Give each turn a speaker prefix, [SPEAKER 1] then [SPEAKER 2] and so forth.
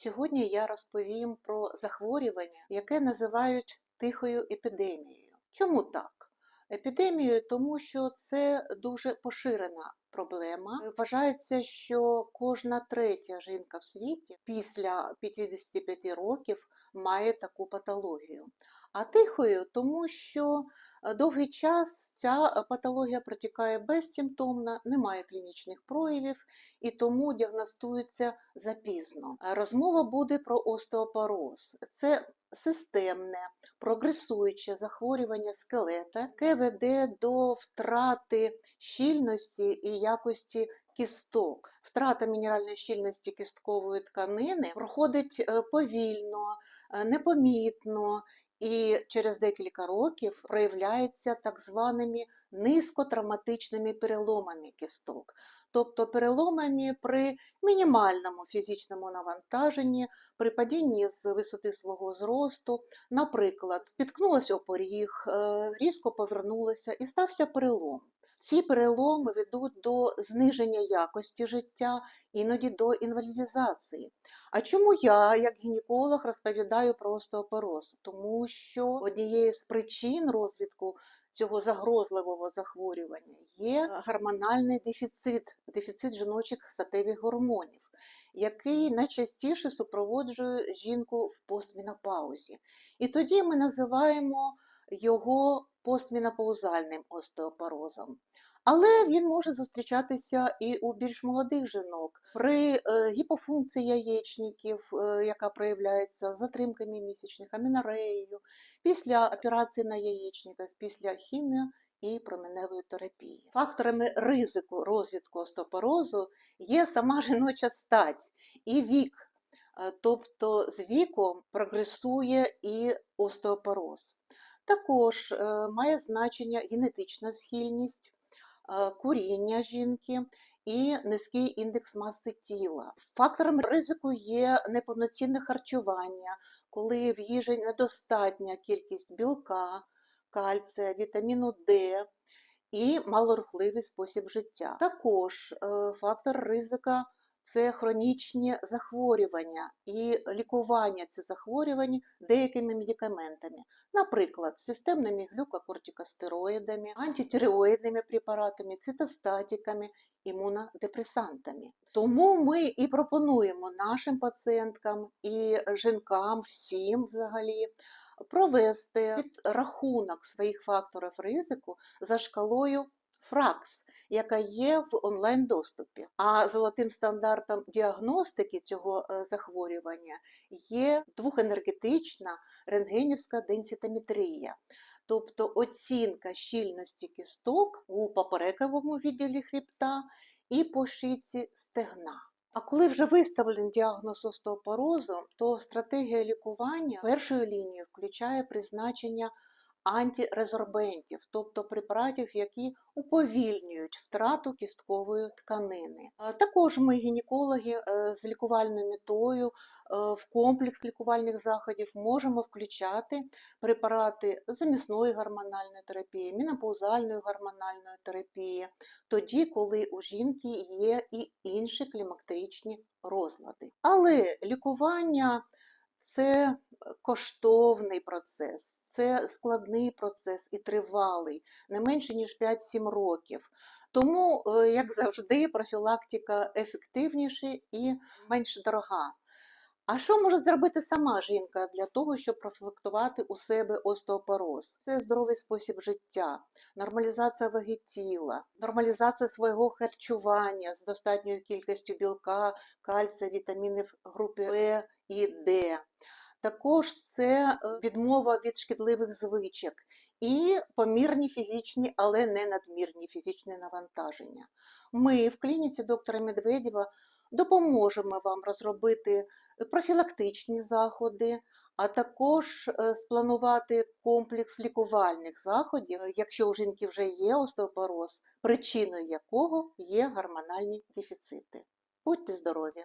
[SPEAKER 1] Сьогодні я розповім про захворювання, яке називають тихою епідемією. Чому так? Епідемією, тому що це дуже поширена проблема. Вважається, що кожна третя жінка в світі після 55 років має таку патологію. А тихою, тому що е, довгий час ця патологія протікає безсимптомно, немає клінічних проявів і тому діагностується запізно. Е, Розмова буде про остеопороз. Це системне, прогресуюче захворювання скелета, яке веде до втрати щільності і якості кісток. Втрата мінеральної щільності кісткової тканини проходить е, повільно, е, непомітно. І через декілька років проявляється так званими низькотравматичними переломами кісток, тобто переломами при мінімальному фізичному навантаженні, при падінні з висоти свого зросту, наприклад, спіткнулася опоріг, е, різко повернулася і стався перелом. Ці переломи ведуть до зниження якості життя, іноді до інвалідизації. А чому я, як гінеколог, розповідаю про остеопороз? Тому що однією з причин розвитку цього загрозливого захворювання є гормональний дефіцит, дефіцит жіночих статевих гормонів, який найчастіше супроводжує жінку в постменопаузі. І тоді ми називаємо його постменопаузальним остеопорозом. Але він може зустрічатися і у більш молодих жінок при е, гіпофункції яєчників, е, яка проявляється затримками місячних, амінореєю, після операції на яєчниках, після хіміо і променевої терапії. Факторами ризику розвитку остеопорозу є сама жіноча стать і вік, Е, тобто з віком прогресує і остеопороз. Також е, має значення генетична схильність, е, куріння жінки і низький індекс маси тіла. Факторами ризику є неповноцінне харчування, коли в їжі недостатня кількість білка, кальція, вітаміну Д і малорухливий спосіб життя. Також е, фактор ризика це хронічні захворювання і лікування цих захворювань деякими медикаментами, наприклад, системними глюкокортикостероїдами, антитиреоїдними препаратами, цитостатиками, імунодепресантами. Тому ми і пропонуємо нашим пацієнткам і жінкам, всім взагалі. Провести підрахунок своїх факторів ризику за шкалою ФРАКС, яка є в онлайн-доступі. А золотим стандартом діагностики цього е, захворювання є двохенергетична рентгенівська денситометрія. Тобто оцінка щільності кісток у поперековому відділі хребта і по шиці стегна. А коли вже виставлений діагноз остеопорозу, то стратегія лікування першою лінією включає призначення антирезорбентів, тобто препаратів, які уповільнюють втрату кісткової тканини. Також ми, гінекологи, е, з лікувальною метою е, в комплекс лікувальних заходів можемо включати препарати замісної гормональної терапії, мінопаузальної гормональної терапії, тоді, коли у жінки є і інші клімактеричні розлади. Але лікування це коштовний процес, це складний процес і тривалий, не менше ніж 5-7 років. Тому, е, як завжди, профілактика ефективніша і менш дорога. А що може зробити сама жінка для того, щоб профілактувати у себе остеопороз? Це здоровий спосіб життя, нормалізація ваги тіла, нормалізація свого харчування з достатньою кількістю білка, кальція, вітамінів групи Е і Д. Також це е, відмова від шкідливих звичок і помірні фізичні, але не надмірні фізичні навантаження. Ми в клініці доктора Медведєва допоможемо вам розробити профілактичні заходи, а також е, спланувати комплекс лікувальних заходів, якщо у жінки вже є остеопороз, причиною якого є гормональні дефіцити. Будьте здорові!